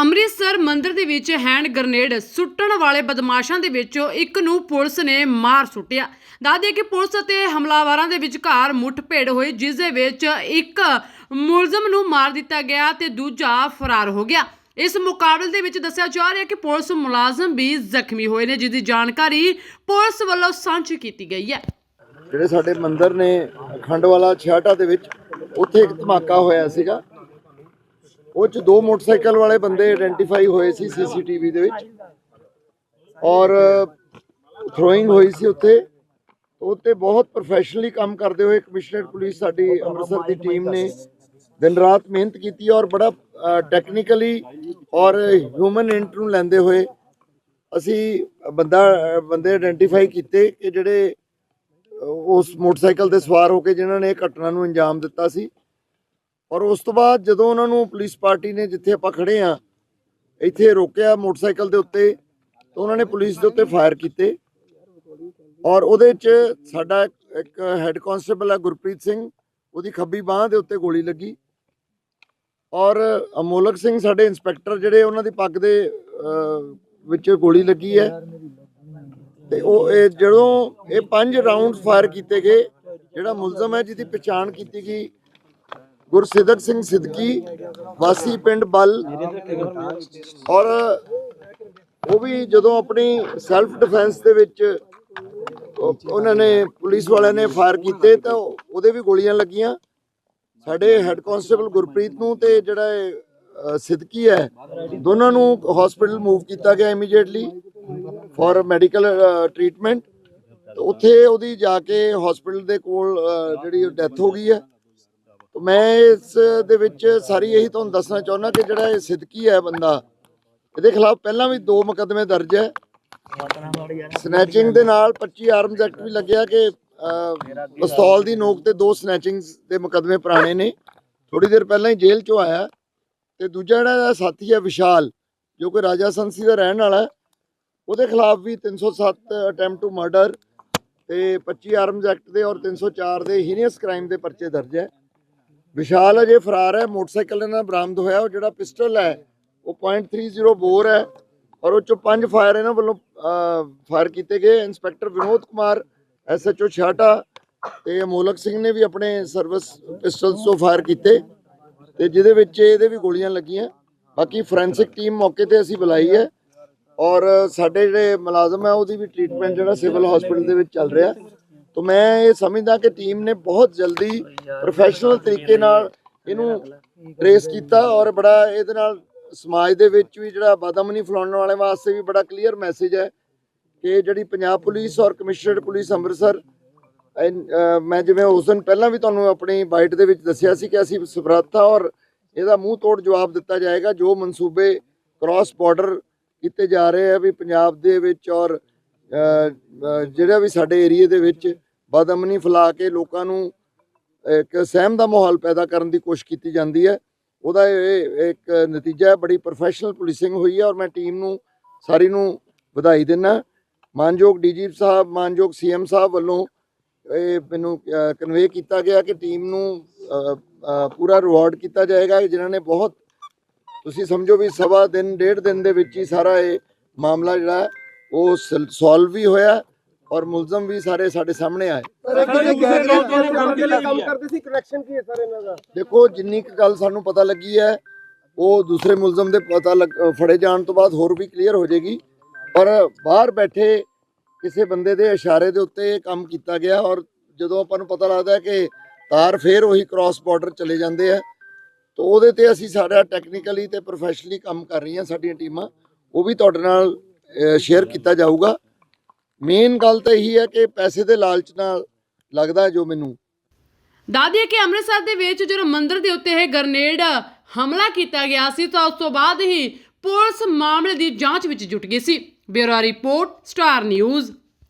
ਅੰਮ੍ਰਿਤਸਰ ਮੰਦਿਰ ਦੇ ਵਿੱਚ ਹੈਂਡ ਗ੍ਰਨੇਡ ਸੁੱਟਣ ਵਾਲੇ ਬਦਮਾਸ਼ਾਂ ਦੇ ਵਿੱਚੋਂ ਇੱਕ ਨੂੰ ਪੁਲਿਸ ਨੇ ਮਾਰ ਸੁੱਟਿਆ। ਦੱਸਦੇ ਕਿ ਪੁਲਿਸ ਅਤੇ ਹਮਲਾਵਰਾਂ ਦੇ ਵਿਚਕਾਰ ਮੁੱਠਭੇੜ ਹੋਈ, ਜਿਸ ਦੇ ਵਿੱਚ ਇੱਕ ਮੁਲਜ਼ਮ ਨੂੰ ਮਾਰ ਦਿੱਤਾ ਗਿਆ ਤੇ ਦੂਜਾ ਫਰਾਰ ਹੋ ਗਿਆ। ਇਸ ਮੁਕਾਬਲੇ ਦੇ ਵਿੱਚ ਦੱਸਿਆ ਜਾ ਰਿਹਾ ਕਿ ਪੁਲਿਸ ਮੁਲਾਜ਼ਮ ਵੀ ਜ਼ਖਮੀ ਹੋਏ ਨੇ, ਜਿਸ ਦੀ ਜਾਣਕਾਰੀ ਪੁਲਿਸ ਵੱਲੋਂ ਸਾਂਝੀ ਕੀਤੀ ਗਈ ਹੈ। ਜਿਹੜੇ ਸਾਡੇ ਮੰਦਿਰ ਨੇ ਅਖੰਡ ਵਾਲਾ ਛਿਆਟਾ ਦੇ ਵਿੱਚ, ਉੱਥੇ ਇੱਕ ਧਮਾਕਾ ਹੋਇਆ ਸੀਗਾ। ਉਹ ਚ ਦੋ ਮੋਟਰਸਾਈਕਲ ਵਾਲੇ ਬੰਦੇ ਆਇਡੈਂਟੀਫਾਈ ਹੋਏ ਸੀ ਸੀਸੀਟੀਵੀ ਦੇ ਵਿੱਚ। ਔਰ ਥਰੋਇੰਗ ਹੋਈ ਸੀ ਉੱਥੇ। ਉੱਤੇ ਬਹੁਤ ਪ੍ਰੋਫੈਸ਼ਨਲੀ ਕੰਮ ਕਰਦੇ ਹੋਏ ਕਮਿਸ਼ਨਰ ਪੁਲਿਸ ਸਾਡੀ ਅੰਮ੍ਰਿਤਸਰ ਦੀ ਟੀਮ ਨੇ ਦਿਨ ਰਾਤ ਮਿਹਨਤ ਕੀਤੀ ਔਰ ਬੜਾ ਟੈਕਨੀਕਲੀ ਔਰ ਹਿਊਮਨ ਇੰਟ ਨੂੰ ਲੈਂਦੇ ਹੋਏ ਅਸੀਂ ਬੰਦਾ, ਬੰਦੇ ਆਇਡੈਂਟੀਫਾਈ ਕੀਤੇ ਕਿ ਜਿਹੜੇ ਉਸ ਮੋਟਰਸਾਈਕਲ ਤੇ ਸਵਾਰ ਹੋ ਕੇ ਜਿਨ੍ਹਾਂ ਨੇ ਘਟਨਾ ਨੂੰ ਅੰਜਾਮ ਦਿੱਤਾ ਸੀ। ਔਰ ਉਸ ਤੋਂ ਬਾਅਦ ਜਦੋਂ ਉਹਨਾਂ ਨੂੰ ਪੁਲਿਸ ਪਾਰਟੀ ਨੇ ਜਿੱਥੇ ਆਪਾਂ ਖੜੇ ਆ ਇੱਥੇ ਰੋਕਿਆ ਮੋਟਰਸਾਈਕਲ ਦੇ ਉੱਤੇ, ਤਾਂ ਉਹਨਾਂ ਨੇ ਪੁਲਿਸ ਦੇ ਉੱਤੇ ਫਾਇਰ ਕੀਤੇ। ਔਰ ਉਹਦੇ 'ਚ ਸਾਡਾ ਇੱਕ ਹੈੱਡ ਕਾਂਸਟੇਬਲ ਹੈ ਗੁਰਪ੍ਰੀਤ ਸਿੰਘ, ਉਹਦੀ ਖੱਬੀ ਬਾਹ ਦੇ ਉੱਤੇ ਗੋਲੀ ਲੱਗੀ। ਔਰ ਅਮੋਲਕ ਸਿੰਘ ਸਾਡੇ ਇੰਸਪੈਕਟਰ ਜਿਹੜੇ ਉਹਨਾਂ ਦੀ ਪੱਗ ਦੇ ਵਿੱਚ ਗੋਲੀ ਲੱਗੀ ਹੈ। ਤੇ ਉਹ, ਇਹ ਜਦੋਂ ਇਹ ਪੰਜ ਰਾਉਂਡ ਫਾਇਰ ਕੀਤੇ ਗਏ, ਜਿਹੜਾ ਮੁਲਜ਼ਮ ਹੈ ਜਿਹਦੀ ਪਛਾਣ ਕੀਤੀ ਗਈ ਗੁਰਸਿੱਧਕ ਸਿੰਘ ਸਿੱਦਕੀ ਵਾਸੀ ਪਿੰਡ ਬਲ ਔਰ ਉਹ ਵੀ ਜਦੋਂ ਆਪਣੀ ਸੈਲਫ ਡਿਫੈਂਸ ਦੇ ਵਿੱਚ ਉਹਨਾਂ ਨੇ ਪੁਲਿਸ ਵਾਲਿਆਂ ਨੇ ਫਾਇਰ ਕੀਤੇ ਤਾਂ ਉਹਦੇ ਵੀ ਗੋਲੀਆਂ ਲੱਗੀਆਂ। ਸਾਡੇ ਹੈੱਡ ਕਾਂਸਟੇਬਲ ਗੁਰਪ੍ਰੀਤ ਨੂੰ ਤੇ ਜਿਹੜਾ ਸਿੱਦਕੀ ਹੈ, ਦੋਨਾਂ ਨੂੰ ਹਸਪੀਟਲ ਮੂਵ ਕੀਤਾ ਗਿਆ ਇਮੀਡੀਏਟਲੀ ਫॉर ਮੈਡੀਕਲ ਟ੍ਰੀਟਮੈਂਟ ਉੱਥੇ ਉਹਦੀ ਜਾ ਕੇ ਹਸਪੀਟਲ ਦੇ ਕੋਲ ਜਿਹੜੀ ਡੈਥ ਹੋ ਗਈ ਹੈ। ਮੈਂ ਇਸ ਦੇ ਵਿੱਚ ਸਾਰੀ ਇਹੀ ਤੁਹਾਨੂੰ ਦੱਸਣਾ ਚਾਹੁੰਦਾ ਕਿ ਜਿਹੜਾ ਇਹ ਸਿੱਧਕੀ ਹੈ ਬੰਦਾ ਇਹਦੇ ਖਿਲਾਫ ਪਹਿਲਾਂ ਵੀ ਦੋ ਮੁਕੱਦਮੇ ਦਰਜ ਹੈ। ਸਨੈਚਿੰਗ ਦੇ ਨਾਲ 25 ਆਰਮਜ਼ ਐਕਟ ਵੀ ਲੱਗਿਆ ਕਿ ਅ, ਪਿਸਤੌਲ ਦੀ ਨੋਕ ਤੇ ਦੋ ਸਨੈਚਿੰਗ ਦੇ ਮੁਕੱਦਮੇ ਪੁਰਾਣੇ ਨੇ। ਥੋੜੀ ਦੇਰ ਪਹਿਲਾਂ ਹੀ ਜੇਲ੍ਹ ਚੋਂ ਆਇਆ। ਤੇ ਦੂਜਾ ਜਿਹੜਾ ਸਾਥੀ ਹੈ ਵਿਸ਼ਾਲ ਜੋ ਕਿ ਰਾਜਾ ਸੰਸੀ ਦਾ ਰਹਿਣ ਵਾਲਾ ਉਹਦੇ ਖਿਲਾਫ ਵੀ 307 ਅਟੈਂਪਟ ਟੂ ਮਰਡਰ ਤੇ 25 ਆਰਮਜ਼ ਐਕਟ ਦੇ ਔਰ 304 ਦੇ ਹੀਨੀਅਸ ਕ੍ਰਾਈਮ ਦੇ ਪਰਚੇ ਦਰਜ ਹੈ। ਵਿਸ਼ਾਲ ਅਜੇ ਫਰਾਰ ਹੈ, ਮੋਟਰਸਾਈਕਲ ਇਹਨਾਂ ਦਾ ਬਰਾਮਦ ਹੋਇਆ, ਉਹ ਜਿਹੜਾ ਪਿਸਟਲ ਹੈ, ਉਹ .30 ਬੋਰ ਹੈ ਔਰ ਉਹ ਚੋਂ ਪੰਜ ਫਾਇਰ ਇਹਨਾਂ ਵੱਲੋਂ ਫਾਇਰ ਕੀਤੇ ਗਏ। ਇੰਸਪੈਕਟਰ ਵਿਨੋਦ ਕੁਮਾਰ ਐਸਐਚਓ ਛਾਟਾ ਤੇ ਅਮੋਲਕ ਸਿੰਘ ਨੇ ਵੀ ਆਪਣੇ ਸਰਵਿਸ ਪਿਸਟਲਸ ਤੋਂ ਫਾਇਰ ਕੀਤੇ ਤੇ ਜਿਹਦੇ ਵਿੱਚ ਇਹਦੇ ਵੀ ਗੋਲੀਆਂ ਲੱਗੀਆਂ। ਬਾਕੀ ਫੋਰੈਂਸਿਕ ਟੀਮ ਮੌਕੇ ਤੇ ਅਸੀਂ ਬੁਲਾਈ ਹੈ ਔਰ ਸਾਡੇ ਜਿਹੜੇ ਮੁਲਾਜ਼ਮ ਹੈ, ਉਹਦੀ ਵੀ ਟ੍ਰੀਟਮੈਂਟ ਜਿਹੜਾ ਸਿਵਲ ਹਸਪੀਟਲ ਦੇ ਵਿੱਚ ਚੱਲ ਰਿਹਾ। ਤਾਂ ਮੈਂ ਇਹ ਸਮਝਦਾ ਕਿ ਟੀਮ ਨੇ ਬਹੁਤ ਜਲਦੀ ਪ੍ਰੋਫੈਸ਼ਨਲ ਤਰੀਕੇ ਨਾਲ ਇਹਨੂੰ ਟ੍ਰੇਸ ਕੀਤਾ ਔਰ ਬੜਾ ਇਹਦੇ ਨਾਲ ਸਮਾਜ ਦੇ ਵਿੱਚ ਵੀ ਜਿਹੜਾ ਬਦਅਮਨੀ ਫੈਲਾਉਣ ਵਾਲੇ ਵਾਸਤੇ ਵੀ ਬੜਾ ਕਲੀਅਰ ਮੈਸੇਜ ਹੈ ਕਿ ਜਿਹੜੀ ਪੰਜਾਬ ਪੁਲਿਸ ਔਰ ਕਮਿਸ਼ਨਰਡ ਪੁਲਿਸ ਅੰਮ੍ਰਿਤਸਰ ਮੈਂ ਜਿਵੇਂ ਉਸ ਦਿਨ ਪਹਿਲਾਂ ਵੀ ਤੁਹਾਨੂੰ ਆਪਣੀ ਬਾਈਟ ਦੇ ਵਿੱਚ ਦੱਸਿਆ ਸੀ ਕਿ ਅਸੀਂ ਸਮਰੱਥਾ ਔਰ ਇਹਦਾ ਮੂੰਹ ਤੋੜ ਜਵਾਬ ਦਿੱਤਾ ਜਾਏਗਾ ਜੋ ਮਨਸੂਬੇ ਕ੍ਰਾਸ ਬਾਰਡਰ ਕੀਤੇ ਜਾ ਰਹੇ ਆ ਵੀ ਪੰਜਾਬ ਦੇ ਵਿੱਚ ਔਰ ਜਿਹੜਾ ਵੀ ਸਾਡੇ ਏਰੀਏ ਦੇ ਵਿੱਚ ਬਦਅਮਨੀ ਫੈਲਾ ਕੇ ਲੋਕਾਂ ਨੂੰ ਇੱਕ ਸਹਿਮ ਦਾ ਮਾਹੌਲ ਪੈਦਾ ਕਰਨ ਦੀ ਕੋਸ਼ਿਸ਼ ਕੀਤੀ ਜਾਂਦੀ ਹੈ। ਉਹਦਾ ਇਹ ਇੱਕ ਨਤੀਜਾ ਹੈ, ਬੜੀ ਪ੍ਰੋਫੈਸ਼ਨਲ ਪੁਲਿਸਿੰਗ ਹੋਈ ਹੈ ਔਰ ਮੈਂ ਟੀਮ ਨੂੰ, ਸਾਰੀ ਨੂੰ ਵਧਾਈ ਦਿੰਦਾ ਮਾਨਯੋਗ ਡੀਜੀਪੀ ਸਾਹਿਬ, ਮਾਨਯੋਗ ਸੀਐਮ ਸਾਹਿਬ ਵੱਲੋਂ ਇਹ ਮੈਨੂੰ ਕਨਵੇ ਕੀਤਾ ਗਿਆ ਕਿ ਟੀਮ ਨੂੰ ਪੂਰਾ ਰਿਵਾਰਡ ਕੀਤਾ ਜਾਏਗਾ। ਜਿਨ੍ਹਾਂ ਨੇ ਬਹੁਤ, ਤੁਸੀਂ ਸਮਝੋ ਵੀ ਸਵਾ ਦਿਨ, ਡੇਢ ਦਿਨ ਦੇ ਵਿੱਚ ਹੀ ਸਾਰਾ ਇਹ ਮਾਮਲਾ ਜਿਹੜਾ ਹੈ, ਉਹ ਸੋਲਵ ਵੀ ਹੋਇਆ। ਔਰ ਮੁਲਜ਼ਮ ਵੀ ਸਾਰੇ ਸਾਡੇ ਸਾਹਮਣੇ ਆਏ। ਕੰਮ ਕਰਦੇ ਸੀ ਕਨੈਕਸ਼ਨ ਕੀ ਹੈ ਸਰ ਇਹਨਾਂ ਦਾ? ਦੇਖੋ ਜਿੰਨੀ ਕੁ ਗੱਲ ਸਾਨੂੰ ਪਤਾ ਲੱਗੀ ਹੈ ਉਹ ਦੂਸਰੇ ਮੁਲਜ਼ਮ ਦੇ ਪਤਾ ਫੜੇ ਜਾਣ ਤੋਂ ਬਾਅਦ ਹੋਰ ਵੀ ਕਲੀਅਰ ਹੋ ਜਾਏਗੀ। ਪਰ ਬਾਹਰ ਬੈਠੇ ਕਿਸੇ ਬੰਦੇ ਦੇ ਇਸ਼ਾਰੇ ਦੇ ਉੱਤੇ ਇਹ ਕੰਮ ਕੀਤਾ ਗਿਆ ਔਰ ਜਦੋਂ ਆਪਾਂ ਨੂੰ ਪਤਾ ਲੱਗਦਾ ਹੈ ਕਿ ਤਾਰ ਫੇਰ ਉਹੀ ਕ੍ਰਾਸ ਬਾਰਡਰ ਚਲੇ ਜਾਂਦੇ ਆ ਤਾਂ ਉਹਦੇ ਤੇ ਅਸੀਂ ਸਾਡਾ ਟੈਕਨੀਕਲੀ ਤੇ ਪ੍ਰੋਫੈਸ਼ਨਲੀ ਕੰਮ ਕਰ ਰਹੀਆਂ ਸਾਡੀਆਂ ਟੀਮਾਂ ਉਹ ਵੀ ਤੁਹਾਡੇ ਨਾਲ ਸ਼ੇਅਰ ਕੀਤਾ ਜਾਊਗਾ। ਮੇਨ ਗੱਲ ਤਾਂ ਇਹੀ ਹੈ ਕਿ ਪੈਸੇ ਦੇ ਲਾਲਚ ਨਾਲ ਲੱਗਦਾ ਜੋ ਮੈਨੂੰ। ਦੱਸਦੀ ਹੈ ਕਿ ਅੰਮ੍ਰਿਤਸਰ ਦੇ ਵਿੱਚ ਜਦੋਂ ਮੰਦਿਰ ਦੇ ਉੱਤੇ ਇਹ ਗਰਨੇਡ ਹਮਲਾ ਕੀਤਾ ਗਿਆ ਸੀ ਤਾਂ ਉਸ ਤੋਂ ਬਾਅਦ ਹੀ ਪੁਲਿਸ ਮਾਮਲੇ ਦੀ ਜਾਂਚ ਵਿੱਚ ਜੁਟ ਗਈ ਸੀ। Bureau report, star news.